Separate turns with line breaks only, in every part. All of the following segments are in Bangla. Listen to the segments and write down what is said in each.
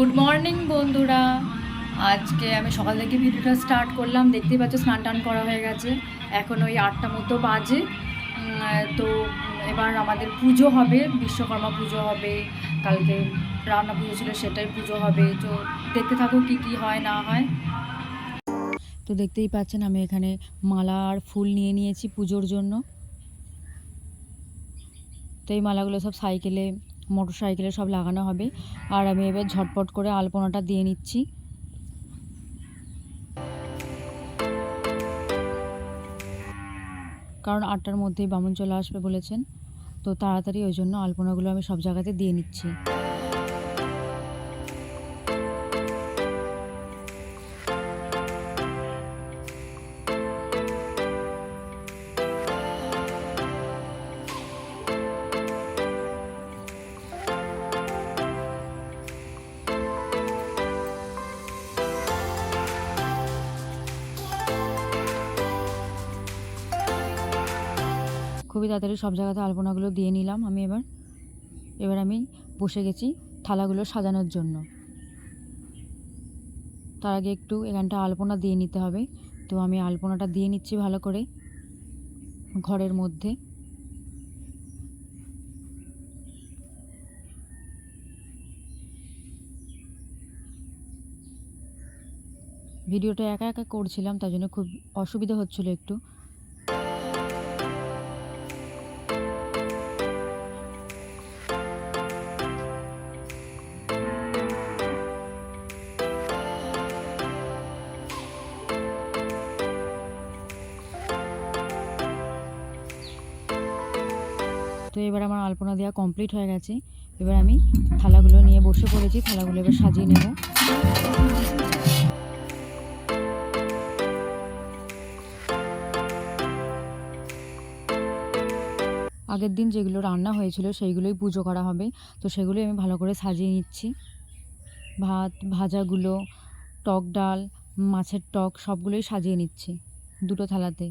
গুড মর্নিং বন্ধুরা। আজকে আমি সকাল থেকে ভিডিওটা স্টার্ট করলাম। দেখতেই পাচ্ছ, স্নান টান করা হয়ে গেছে। এখন ওই আটটা মতো বাজে। তো এবার আমাদের পুজো হবে, বিশ্বকর্মা পুজো হবে, কালকে রান্না পুজো ছিল সেটাই পুজো হবে। তো দেখতে থাকো কি কি হয়, না হয়। তো দেখতেই পাচ্ছেন, আমি এখানে মালা আর ফুল নিয়ে নিয়েছি পুজোর জন্য। তো এই মালাগুলো সব সাইকেলে মোটর সাইকেলে সব লাগানো হবে। আর আমি এবার ঝটপট করে আলপনাটা দিয়ে নিচ্ছি। কারণ আটটার মধ্যেই বামুন চলে আসবে বলেছেন। তো তাড়াতাড়ি ওই জন্য আলপনাগুলো আমি সব জায়গাতে দিয়ে নিচ্ছি। খুবই তাড়াতাড়ি সব জায়গাতে আলপনাগুলো দিয়ে নিলাম আমি এবার। এবার আমি বসে গেছি থালাগুলো সাজানোর জন্য। তার আগে একটু এখানটা আলপনা দিয়ে নিতে হবে। তো আমি আলপনাটা দিয়ে নিচ্ছি ভালো করে ঘরের মধ্যে। ভিডিওটা একা একা করছিলাম, তার জন্য খুব অসুবিধা হচ্ছিল একটু। তো এবার আমার আলপনা দেওয়া কমপ্লিট হয়ে গেছে। এবার আমি থালাগুলো নিয়ে বসে পড়েছি, থালাগুলো এবার সাজিয়ে নেব। আগের দিন যেগুলো রান্না হয়েছিল সেইগুলোই পুজো করা হবে, তো সেগুলোই আমি ভালো করে সাজিয়ে নিচ্ছি। ভাত, ভাজাগুলো, টক ডাল, মাছের টক সবগুলোই সাজিয়ে নিচ্ছি দুটো থালাতে।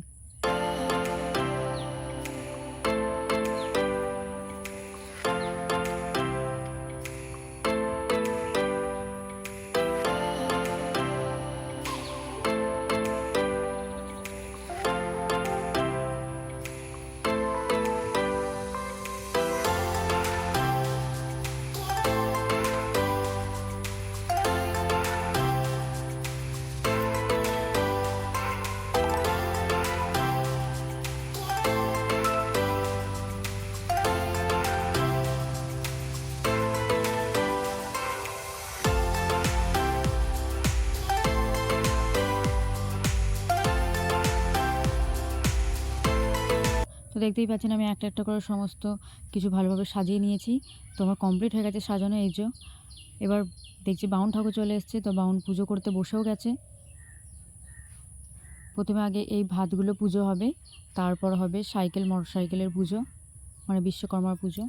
তো দেখতেই পাচ্ছেন আমি একটা একটা করে সমস্ত কিছু ভালোভাবে সাজিয়ে নিয়েছি। তো আমার কমপ্লিট হয়ে গেছে সাজানো, এই যে। এবার দেখছি বাউন ঠাকুর চলে এসছে, তো বাউন পুজো করতে বসেও গেছে। প্রথমে আগে এই ভাতগুলো পুজো হবে, তারপর হবে সাইকেল মোটর সাইকেলের পুজো মানে বিশ্বকর্মার পুজো।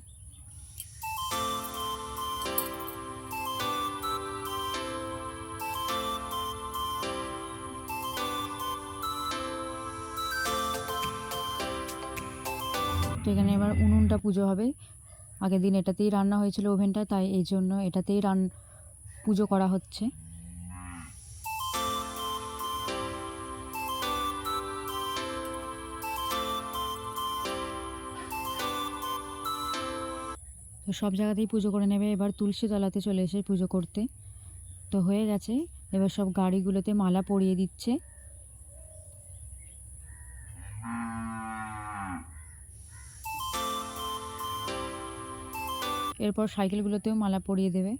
এখানে এবার উনুনটা পুজো হবে। আগের দিন এটাতেই রান্না হয়েছিল ওভেনটা, তাই এই জন্য এটাতেই রান, পুজো করা হচ্ছে। তো সব জায়গাতেই পুজো করে নেবে। এবার তুলসী তলাতে চলে এসে পুজো করতে। তো হয়ে গেছে। এবার সব গাড়িগুলোতে মালা পরিয়ে দিচ্ছে। এরপর সাইকেলগুলোতেও মালা পরিয়ে দেবে।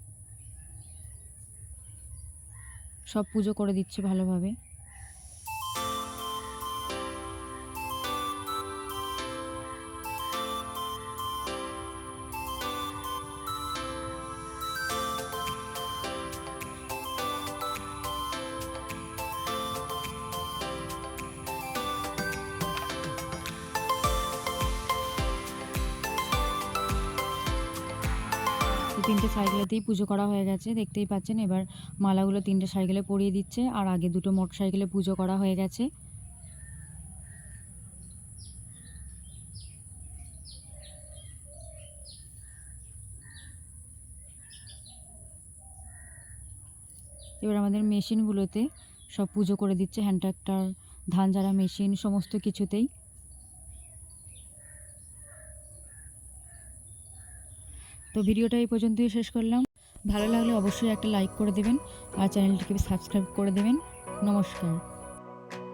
সব পুজো করে দিচ্ছে ভালোভাবে। তিনটে সাইকেলেতেই পুজো করা হয়ে গেছে, দেখতেই পাচ্ছেন। এবার মালাগুলো তিনটে সাইকেলে পরিয়ে দিচ্ছে আর আগে দুটো মোটর সাইকেলে পুজো করা হয়ে গেছে। এবার আমাদের মেশিনগুলোতে সব পুজো করে দিচ্ছে, হ্যান্ড ট্রাক্টর, ধান ঝাড়া মেশিন, সমস্ত কিছুতেই। তো ভিডিওটা এই পর্যন্তই শেষ করলাম। ভালো লাগলে অবশ্যই একটা লাইক করে দেবেন। আর চ্যানেলটিকে সাবস্ক্রাইব করে দেবেন। নমস্কার।